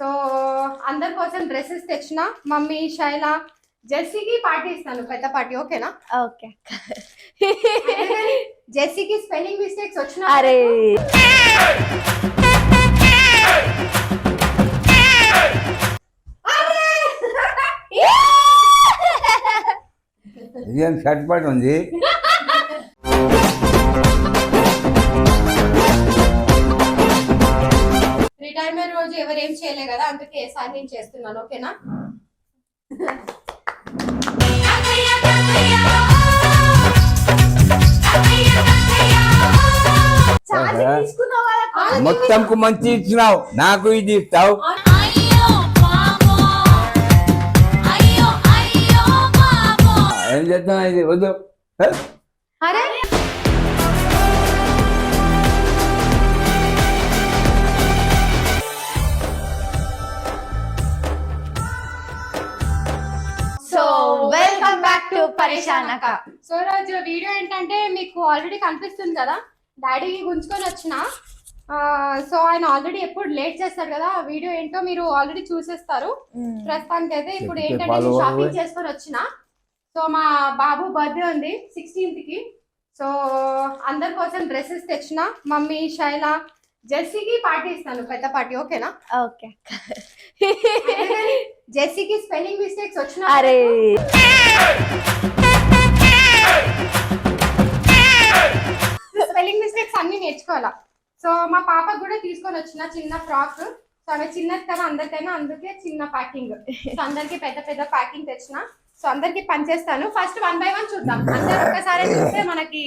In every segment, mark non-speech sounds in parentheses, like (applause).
So అందరి కోసం dresses తెచ్చిన మమ్మీ శైల జెర్సీకి పార్టీ ఇస్తాను పెద్ద పార్టీ ఓకేనా? ఓకే. జెర్సీకి స్పెల్లింగ్ మిస్టేక్స్ వచ్చిన అరే. ఇదేం షర్ట్ పాటు ఉంది? రిటైర్మెంట్ రోజు ఎవరు ఏం చేయలే కదా అందుకే సార్ నేను చేస్తున్నాను ఓకేనా? ఆ, మొత్తంకు మంచి ఇచ్చినావు. నాకు ఇది ఇస్తావు. ఏం చేద్దాం ఇది? వద్దు. అక్క. సో రోజు వీడియో ఏంటంటే మీకు ఆల్రెడీ కనిపిస్తుంది కదా. డాడీ గుంజుకొని వచ్చిన. సో ఆయన ఆల్రెడీ ఎప్పుడు లేట్ చేస్తారు కదా. వీడియో ఏంటో మీరు ఆల్రెడీ చూసేస్తారు. ప్రస్తుతానికి అయితే ఇప్పుడు ఏంటంటే షాపింగ్. చేసుకొని వచ్చిన. సో మా బాబు బర్త్డే ఉంది సిక్స్టీన్త్కి. సో అందరి కోసం డ్రెస్సెస్ తెచ్చిన. మమ్మీ శైల జెర్సీకి పార్టీ ఇస్తాను పెద్ద పార్టీ ఓకేనా? ఓకే జెర్సీకి స్పెల్లింగ్ మిస్టేక్స్ వచ్చిన అరే. స్టెప్స్ అన్ని నేర్చుకోవాలా? సో మా పాపకు కూడా తీసుకొని వచ్చిన చిన్న ఫ్రాక్ సో ఆమె చిన్నది కదా అందరికైనా అందుకే చిన్న ప్యాకింగ్ సో అందరికి పెద్ద పెద్ద ప్యాకింగ్ తెచ్చిన. సో అందరికి పనిచేస్తాను. ఫస్ట్ వన్ బై వన్ చూద్దాం. అందరు ఒక్కసారి చూస్తే మనకి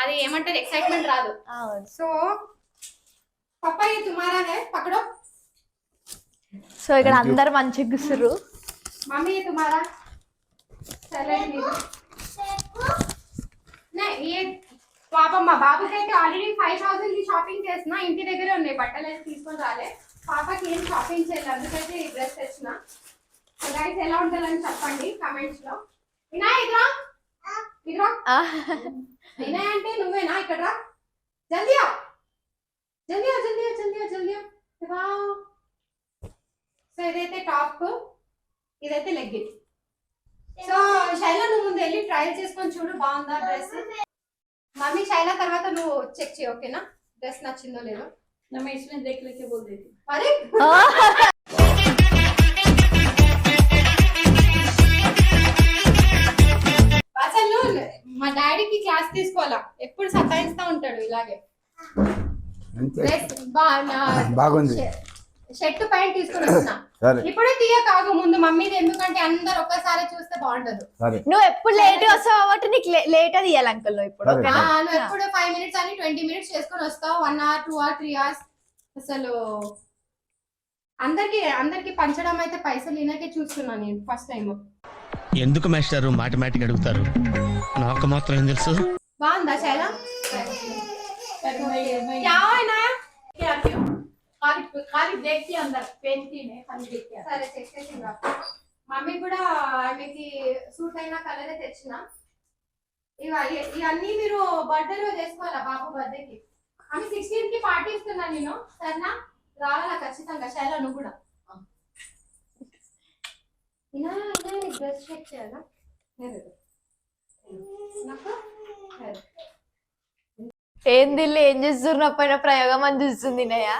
అది ఏమంటారు? ఎక్సైట్మెంట్ రాదు. సో పప్ప తుమారానే పక్కడో. సో ఇక్కడ అందరు మంచి గుసురు మమ్మీ తుమారా. సరే పాపం మా బాబుకి అయితే ఆల్రెడీ ఫైవ్ థౌసండ్కి షాపింగ్ చేసిన ఇంటి దగ్గరే ఉన్నాయి బట్టలు అయితే తీసుకొని రాలే. పాపకి ఏం షాపింగ్ చేయలేదు అందుకైతే ఈ డ్రెస్ తెచ్చిన. గైస్ ఎలా ఉంటుందని చెప్పండి కమెంట్స్లో. వినాయ్ ఇద్రా ఇద్రా వినయ్ అంటే నువ్వేనా? ఇక్కడ రా జల్దీ జల్దీ జల్దీ జల్దీ జల్దీ సో ఇదైతే టాప్ ఇదైతే లెగ్గిన్ సో శైల నువ్వు ముందు వెళ్ళి ట్రయల్ చేసుకొని చూడు బాగుందా డ్రెస్? మమ్మీ శైల తర్వాత నువ్వు చెక్ చేయి ఓకేనా డ్రెస్ నచ్చిందో లేదో ना मैं इसमें देख लेके बोल देती हूँ అరే అసలు మా డాడీకి క్లాస్ తీసుకోవాలా ఎప్పుడు సతాయిస్తా ఉంటాడు ఇలాగే అంతే. డ్రెస్ బా- బాగుంది షర్ట్ ప్యాంట్ తీసుకుని వచ్చిన సరే. ఇప్పుడే తీయ కాగు ముందు మమ్మీది ఎందుకంటే అందరు ఒక్కసారి చూస్తే బాగుంటది నువ్వు ఎప్పుడు లేట్ వస్తావు కాబట్టి నీకు లేట్ అది ఇవ్వాలి అంకుల్ నువ్వు ఇప్పుడు నువ్వు ఎప్పుడు ఫైవ్ మినిట్స్ అని ట్వంటీ మినిట్స్ చేసుకొని వస్తావు. One hour two hour three hours అసలు అందరికి అందరికి పంచడం అయితే పైసలు ఈయనకే చూస్తున్నాను నేను ఫస్ట్ టైం ఎందుకు మాస్టారు మాటమాటిక్ అడుగుతారు? నాకు మాత్రం ఏం తెలుసు? బాగుందా శైలా? खाली खाली देखती हूँ अंदर पहनती नहीं खाली देखती हूँ సరే చెక్ చేసిందా మమ్మీ కూడా ఆమెకి సూట్ అయిన కలరే తెచ్చిన ఇవ ఇవన్నీ మీరు బర్త్డే రోజు వేసుకోవాలా బాబు బర్త్డేకి ఆమె సిక్స్టీన్ కి పార్టీ ఇస్తున్నా నేను సరేనా రావాలా ఖచ్చితంగా శైలా నువ్వు కూడా ఇలా ఇలా నీకు డ్రెస్ చెక్ చేయాలా లేదు. నాకు లేదు. ఏంది ఇల్లు ఏం చేస్తున్నారు పైన ప్రయోగం అని చూస్తుంది నయ్య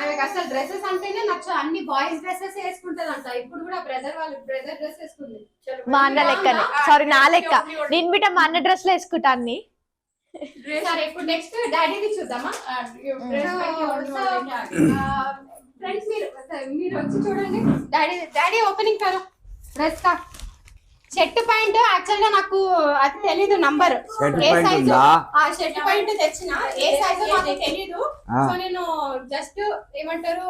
ఆమెకు అసలు డ్రెస్సెస్ అంటేనే నచ్చ అన్ని బాయ్స్ డ్రెస్సెస్ వేసుకుంటది అంట ఇప్పుడు కూడా బ్రదర్ వాళ్ళు బ్రదర్ డ్రెస్ వేసుకుంది. మా అన్న లెక్క సారీ నా లెక్క. నేను బిడ్డ మా అన్న డ్రెస్లు వేసుకుంటా అన్ని. సరే ఇప్పుడు నెక్స్ట్ డాడీని చూద్దామా? Friends hmm. uh, మీరు మీరు వచ్చి చూడండి. డాడీ డాడీ ఓపెనింగ్ కదా డ్రెస్ కా? షర్ట్ పాయింట్ యాక్చువల్గా నాకు అది తెలీదు నంబర్. షర్ట్ ఏ సైజు ఉందా? ఆ షర్ట్ పాయింట్ తెచ్చిన. ఏ సైజు నాకు తెలీదు. సో నేను జస్ట్ ఏమంటారు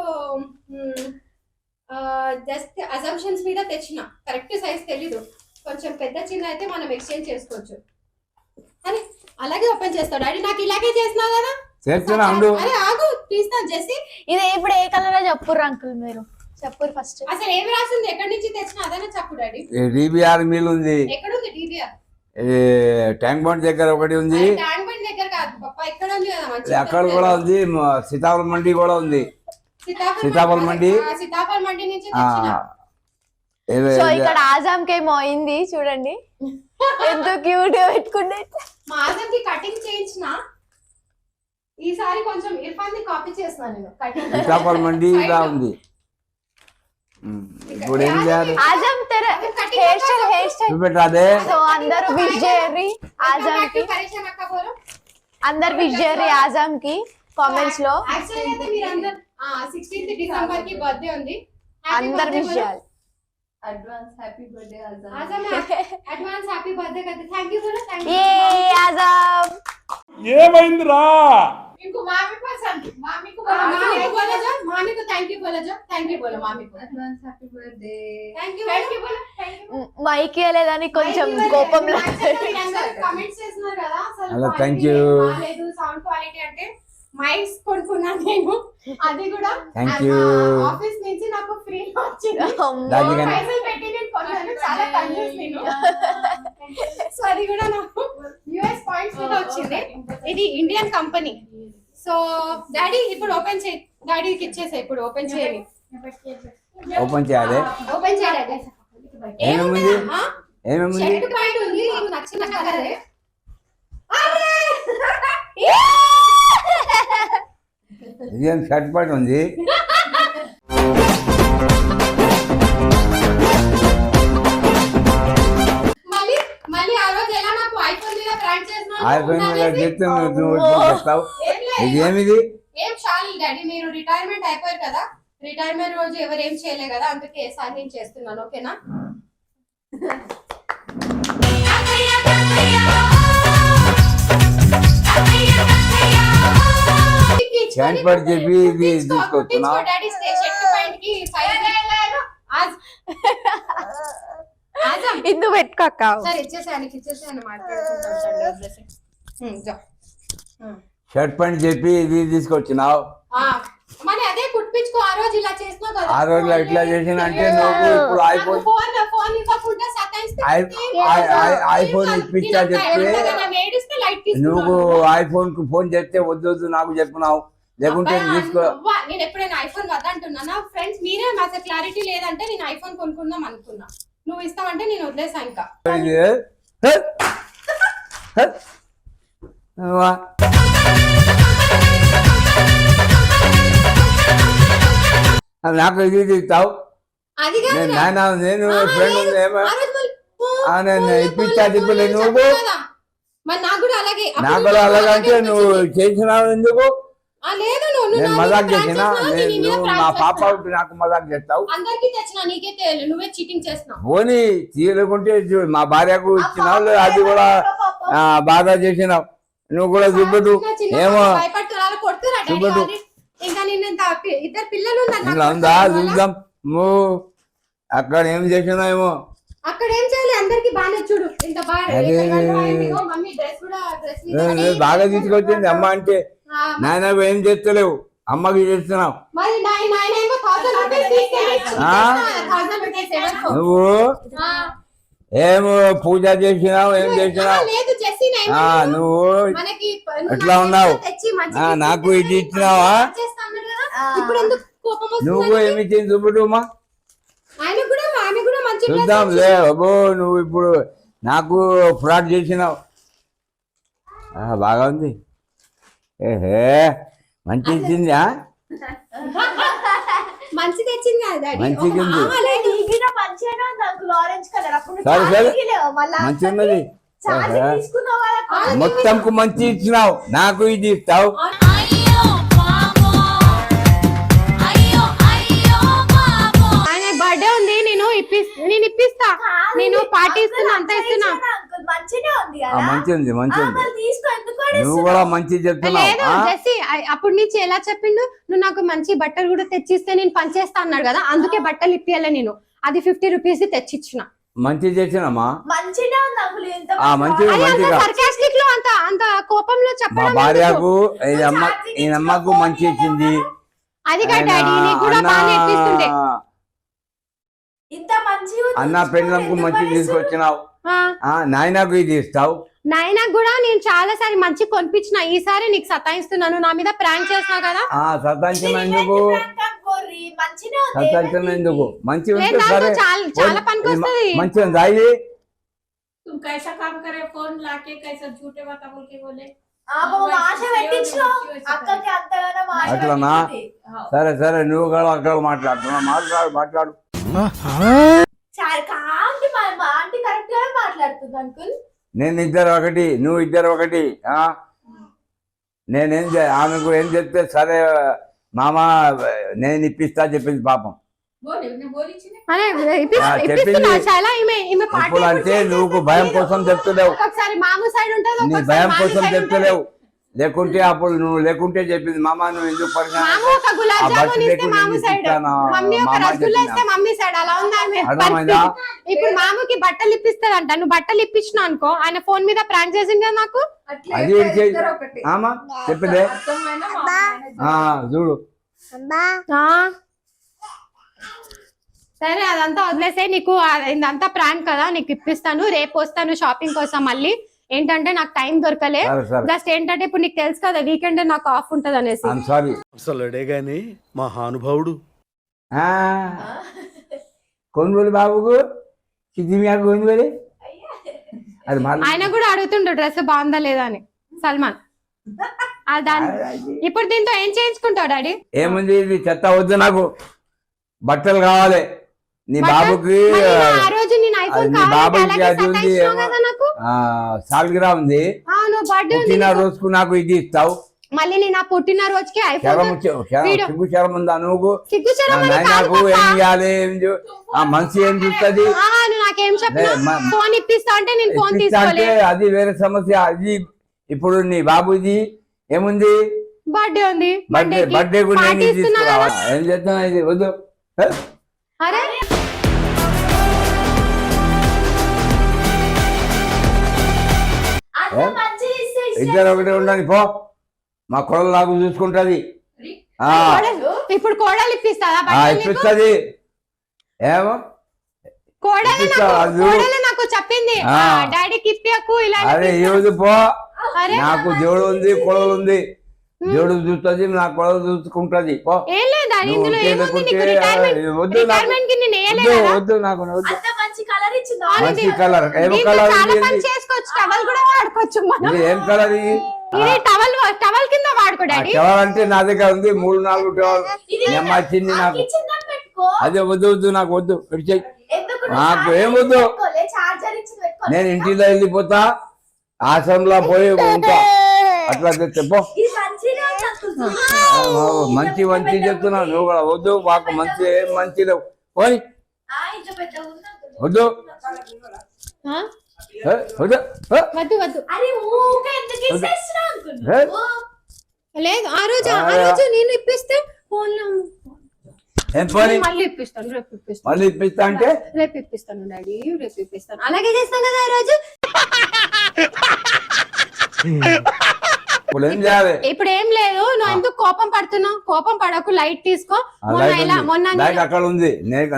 జస్ట్ అజంప్షన్స్ మీద తెచ్చిన. కరెక్ట్ సైజ్ తెలీదు. కొంచెం పెద్ద చిన్న అయితే మనం ఎక్స్చేంజ్ చేసుకోవచ్చు. అని అలాగే ఓపెన్ చేస్తాడు డాడీ నాకు ఇలాగే చేసినావు కదా? అరే ఆగు తీస్తా జెస్సీ ఇది ఇప్పుడు ఏ కలర్ చెప్పుర్రు అంకుల్ మీరు? చెప్పుర్రు ఫస్ట్ అసలు ఏమి రాసింది? ఎక్కడి నుంచి తెచ్చిన? అదనే చెప్పు డాడీ. డిబిఆర్ మిల్ ఉంది. ఎక్కడ ఉంది ఈ ట్యాంక్ బండ్ దగ్గర ఒకటి ఉంది. ట్యాంక్ బండ్ దగ్గర కాదు పప్ప ఎక్కడ ఉంది కదా అక్కడ కూడా ఉంది సీతాఫలం మండి కూడా ఉంది. సీతాఫల్ మండి. సీతాఫల్ మండి నుంచి సో ఇక్కడ ఏమో అయింది చూడండి. (laughs) ఎంతో క్యూట్గా పెట్టుకుంటే మా ఆజంకి కటింగ్ చేయించిన. ఈసారి కొంచెం ఇర్ఫాన్ ది కాపీ చేసిన నేను. కటింగ్ సీతాఫల్ మండి ఇలా ఉంది. ఉమ్, ఇప్పుడు ఏం చేయాలి ఆజాం తెర హెయిర్ స్టైల్ హెయిర్ స్టైల్ చూపెట్టాదే సో అందరూ విష్ చేయర్రి ఆజాం కి పరీక్ష అక్క బోలో అందరు విష్ చేయర్రి ఆజాం కి కామెంట్స్లో యాక్చువల్లీ అయితే మీరు అందరు సిక్స్టీన్త్ డిసెంబర్కి బర్త్డే ఉంది అందరు విష్ చేయాలి advance happy birthday Azan advance happy birthday కదా థ్యాంక్ యూ బోలో థ్యాంక్ ఏ యూ ఆజాం ఇంకో మామి పసంద్ మామికు मामी को बोलो जो मामी को थैंक यू बोलो जो थैंक यू बोलो मामी को advance happy birthday thank you thank you बोलो थैंक यू మైక్ లేదని కొంచెం కోపంలో కమెంట్స్ చేస్తున్నారు కదా అసలు అలా quality thank you. బాగాలేదు సౌండ్ క్వాలిటీ అంటే మైక్స్ కొనుక్కున్నాను నేను. అది కూడా. ఆఫీస్ నుంచి నాకు ఫ్రీ వచ్చింది. పైసలు పెట్టి నేను కొన్నాను. చాలా కన్ఫ్యూజ్ నేను. సో అది కూడా నాకు యుఎస్ పాయింట్స్ మీద వచ్చింది. ఇది ఇండియన్ కంపెనీ. సో డాడీ ఇప్పుడు ఓపెన్ చేయి. డాడీకి ఇచ్చేసా ఇప్పుడు ఓపెన్ చేయాలి ఓపెన్ చేయాలి. ఓపెన్ చేయాలి. ఏమేముంది? ఆ? ఏమేముంది? షర్ట్ ప్యాంట్ ఉంది. నీకు నచ్చిన కలరే ఇదేం షర్ట్ పాయింట్ ఉంది మళ్ళీ మళ్ళీ ఆ రోజు ఎలా నాకు ఐఫోన్ మీద చేసినావు ఆయిపోయిన అనేసి, చెప్తే నువ్వు చెప్తావు? ఏం లేదు. ఇది ఏమిది? ఏం చాలు డాడీ మీరు రిటైర్మెంట్ అయిపోయారు కదా. రిటైర్మెంట్ రోజు ఎవరు ఏం చేయలే కదా అందుకే సార్ నేను చేస్తున్నాను ఓకేనా? ప్యాంట్ పడి చెప్పి ఇది తీసుకొస్తున్నా. ఇందు పెట్టుకోక్క సరే ఇచ్చేసానికి ఇచ్చేసాను మాట్లాడుకుంటాం షర్ట్ ప్యాంట్ చెప్పి ఇది తీసుకొచ్చినావు. ఆ రోజు ఇలా చేసినావు కదా. ఆ రోజులో ఇట్లా చేసిన అంటే నువ్వు ఇప్పుడు ఐఫోన్ ఐఫోన్ ఇప్పించా చెప్తే నువ్వు ఐఫోన్కు ఫోన్ చేస్తే వద్దు వద్దు నాకు చెప్పినావు. లేకుంటే నేను ఎప్పుడైనా ఐఫోన్ వద్దంటున్నా. నా ఫ్రెండ్స్ మీరే అసలు క్లారిటీ లేదంటే నేను ఐఫోన్ కొనుక్కుందాం అనుకున్నా. నువ్వు ఇస్తావంటే నేను వదిలేసా ఇంకా? నాకు ఇది ఇస్తావు. నేను. నాయన ఫ్రెండ్ నువ్వు నాకు కూడా అలాగే. నువ్వు. చేసినావు ఎందుకు? నేను మజాక్ చేసినా నీ నువ్వు పాప. నాకు మజాక్ చేస్తావు. అందరికీ తెచ్చిన నీకే తెలియదు నువ్వే చీటింగ్ చేస్తున్నావు. పోనీ తీయలేకుంటే మా భార్యకు ఇచ్చినావు అది కూడా బాగా చేసినావు. నువ్వు కూడా చూపెట్టు. ఏమో చూపెట్టు. ఉందా. చూద్దాం. నువ్వు అక్కడ ఏం చేసినావేమో అక్కడ ఏం చేయాలి? అందరికి బాగానే చూడు. ఇంత బాగా నువ్వు బాగా తీసుకొచ్చింది అమ్మ అంటే నాయన ఏం చేస్తలేవు? అమ్మకి చేస్తున్నావు. నువ్వు? ఆ. ఏమో పూజ చేసినావు ఏం చేసినావు? నువ్వు ఎట్లా ఉన్నావు? నాకు ఇది ఇచ్చినావా? చేస్తా అన్నాడు కదా. ఇప్పుడు ఎందుకు కోపం నువ్వు ఏమి ఇచ్చింది అమ్మా. dress చూద్దాం లే అబ్బో నువ్వు ఇప్పుడు నాకు ఫ్రాడ్ చేసినావు. ఆ, బాగా ఉంది. ఏహే మంచి ఇచ్చిందా (laughs) మంచి తెచ్చింది మంచి ఉన్నది. మొత్తంకు మంచి ఇచ్చినావు. నాకు ఇది ఇస్తావు. అయ్యో పాపో అయ్యో అయ్యో పాపో ఆయన బర్త్డే ఉంది నేను ఇప్పిస్ నేను ఇప్పిస్తా. నేను పార్టీ ఇస్తున్నా అంత ఇస్తున్నా. మంచిగా ఉంది కదా ఎందుకు నువ్వు? కూడా మంచి చెప్తున్నావు. లేదు ఆ? జెస్సీ అ- అప్పటి నుంచి ఎలా చెప్పిండు? నువ్వు నాకు మంచి బట్టలు కూడా తెచ్చిస్తే నేను పనిచేస్తా అన్నాడు కదా అందుకే బట్టలు ఇప్పియాలి నేను. అది ఫిఫ్టీ రూపీస్ తెచ్చిచ్చిన. మంచి చేసినమ్మా మంచిగా ఉంది అంకుల్ ఎంత ఆ, మంచిగా అది అంత మంచిగా. సర్కాస్టిక్లో అంత అంత కోపంలో మా చెప్పడం భార్యకు ఎందుకు? ఈ అమ్మ ఈ అమ్మకు మంచి ఇచ్చింది. అది కాదు డాడీ నీకు కూడా ఇప్పిస్తుండే అన్న ఉంచుకొని పెండ్లంకు ఎందుకు మంచి పడేస్తున్నావు? తీసుకొచ్చినావు ఆ, ఆ నాయనకు ఇది ఇస్తావు నాయనకు కూడా నేను చాలా సారి మంచి కొనిపించిన ఈసారి నీకు సతాయిస్తున్నాను నా మీద ప్రాంక్ చేసినా కదా ఆ సతాంచన ఎందుకు మంచిగా సతాంచన ఎందుకు మంచి లేదు, ఉంటే నాకు సరే చాలా- చాలా పనికి వస్తది. మంచిగా దాయి तुम कैसा काम करे फोन लाके कैसा झूठे बात बोल के बोले ఆశ పెట్టించినావు అక్కకి అంతగానో ఆశ అట్లనా? పెట్టింది. సరే సరే నువ్వు కూడా అక్కడ మాట్లాడుతున్నావు మాట్లాడు మాట్లాడు నేను ఇద్దరు ఒకటి నువ్వు ఇద్దరు ఒకటి నేనేం ఆమెకు ఏం చెప్తే సరే మామ నేను ఇప్పిస్తా చెప్పింది పాపం. ఇప్పుడు అంటే నువ్వు భయం కోసం చెప్తలేవు. నీ భయం కోసం చెప్తలేవు. లేకుంటే అప్పుడు నువ్వు లేకుంటే చెప్పింది మామ నువ్వు ఎందుకు అర్థమైందా? ఇప్పుడు మాముకి బట్టలు ఇప్పిస్తాడంట నువ్వు బట్టలు ఇప్పించిన అనుకో ఆయన ఫోన్ మీద ప్రాంక్ చేసింది కదా నాకు అది ఆమా చెప్పిందే. చూడు. సరే అదంతా వదిలేసే నీకు ఇదంతా ప్రాంక్ కదా నీకు ఇప్పిస్తాను రేపు వస్తాను షాపింగ్ కోసం మళ్ళీ. ఏంటంటే నాకు టైం దొరకలే. జస్ట్ ఏంటంటే ఇప్పుడు నీకు తెలుసు కదా వీకెండ్ నాకు ఆఫ్ ఉంటది అనేసి సారీ అసలుడే గాని మహానుభావుడు కొనుగోలు బాబుకు? కొనుగోలు అది ఆయన కూడా అడుగుతుండు డ్రెస్ బాగుందా లేదా అని. సల్మాన్. ఇప్పుడు దీంతో ఏం చేయించుకుంటావు డాడీ? ఏముంది ఇది చెత్త వద్దు నాకు. బట్టలు కావాలి. నీ? బాబుకి నా ఆ బాబుకి అది ఉంది నాకు? ఆ, సాల్గిరా ఉంది. పుట్టిన నీకు. రోజుకు నాకు ఇది ఇస్తావు. మళ్ళీ నేను పుట్టిన రోజుకి వీడియో. సిగ్గు శరం ఉందా నువ్వు? సిగ్గు నా శరం అని కాదు నాయనకు పాపా. ఏం చేయాలి ఆ మనిషి ఏం చూస్తుంది? ఆ, నాకేం ఫోన్ ఇప్పిస్తా అంటే నేను ఫోన్ అంటే అది వేరే సమస్య. అది ఇప్పుడు నీ బాబుది ఏముంది? బర్త్డే ఉంది. బర్త్డే బర్త్డే తీసుకురావాలి? ఏం చేస్తున్నా ఇది? వద్దు? అరే ఇద్దరు ఒకటి ఉండని పో. మా కొడలు నాకు చూసుకుంటది. ఇప్పుడు కోడలు ఇప్పిస్తాదా. ఏమో? నాకు అది. కోడలు నాకు చెప్పింది. డాడీకి ఇలా అరే. ఈరోజు పో. నాకు దేవుడు ఉంది కొడలు ఉంది. దేవుడు చూస్తుంది నా కొడలు చూసుకుంటది. వద్దు నాకు. వద్దు నాకు వద్దు. కలర్ ఇచ్చింది మంచి కలర్. దీంతో కలర్ చాలా పని చేసుకోవచ్చు. టవల్ కూడా వాడుకోవచ్చు మనం. ఇది ఏం కలర్ ఇది? ఇది టవల్ టవల్ కింద వాడుకో డాడీ. టవల్ అంటే నా దగ్గర ఉంది. మూడు నాలుగు టవల్. అమ్మ వచ్చింది నాకు అదే వద్దు వద్దు నాకు వద్దు. ఎందుకు నాకు ఏం వద్దు. ఇచ్చింది నేను ఇంటిలో వెళ్ళిపోతా. ఆశ్రమంలో పోయి ఉంటా. అట్లా తెస్తే పో. ఇది మంచిగా ఉంది అంకుల్. ఆ, మంచి మంచి చెప్తున్నా. నువ్వు కూడా వద్దు. మాకు మంచి ఏం మంచి లేవు. పోయి వద్దు. వద్దు? లేదు ఆ రోజు ఆ రోజు నేను ఇప్పిస్తే ఫోన్ మళ్ళీ ఇప్పిస్తాను రేపు ఇప్పిస్తాను. మళ్ళీ ఇప్పిస్తా అంటే? రేపు ఇప్పిస్తాను డాడీ రేపు ఇప్పిస్తాను. అలాగే చేస్తాం కదా ఆ రోజు? ఇప్పుడు ఏం లేదు నువ్వు ఎందుకు కోపం పడుతున్నావు? కోపం పడకు లైట్ తీసుకో. మొన్న ఇలా. మొన్న అక్కడ ఉంది.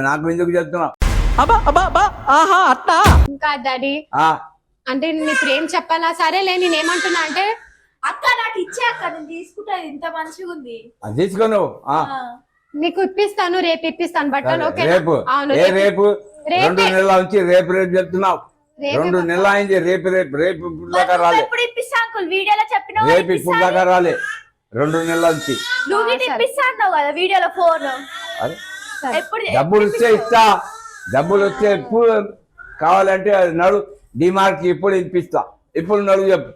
నాకు ఎందుకు చెప్తున్నా ఇంకా డాడీ ఆ, అంటే ఇప్పుడు ఏం చెప్పాలా? సరేలే నేను ఏమంటున్నా అంటే అక్క నాకు ఇచ్చే అక్క నేను తీసుకుంటా ఇంత మంచిగా ఉంది. అది తీసుకో నువ్వు ఆ, ఆ. నీకు ఇప్పిస్తాను రేపు ఇప్పిస్తాను బట్టలు ఓకే రేపు. రేపు. రెండు నెలల నుంచి రేపు రేపు చెప్తున్నావు. రెండు. నెలలు అయింది రేపు రేపు రేపు ఇప్పుడు దాకా రాలే. ఎప్పుడు ఇప్పిస్తా అంకుల్? వీడియోలో చెప్పినావు రేపు ఇప్పుడు దాకా రాలే. రెండు నెలల నుంచి. నువ్వు. ఇప్పిస్తా అన్నావు కదా వీడియోలో ఫోన్. ఎప్పుడు డబ్బులు వస్తే ఇస్తా. డబ్బులు వస్తే ఎప్పుడు కావాలంటే అది నడు డిమార్ట్ ఇప్పుడు ఇప్పిస్తా. ఇప్పుడు నడు చెప్పు.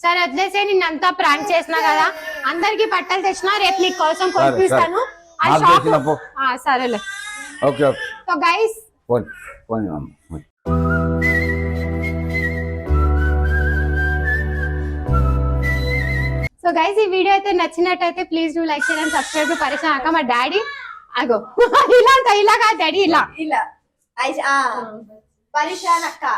సరే వదిలేసే నిన్న అంతా ప్రాంక్ చేసినా కదా. అందరికి బట్టలు తెచ్చినా రేపు నీకు కోసం కొనిపిస్తాను. ఆ షాప్. ఆ, సరేలే. Okay okay. So guys. పోనీ పోనీ అమ్మ పోనీ. సో గైస్ ఈ వీడియో అయితే నచ్చినట్టయితే please do like share and subscribe to పరిచయం అక్క మా డాడీ. అగో ఇలా అంట, ఇలా కాదు డాడీ ఇలా ఇలా ఐ- ఆ. పరిశాన్ అక్క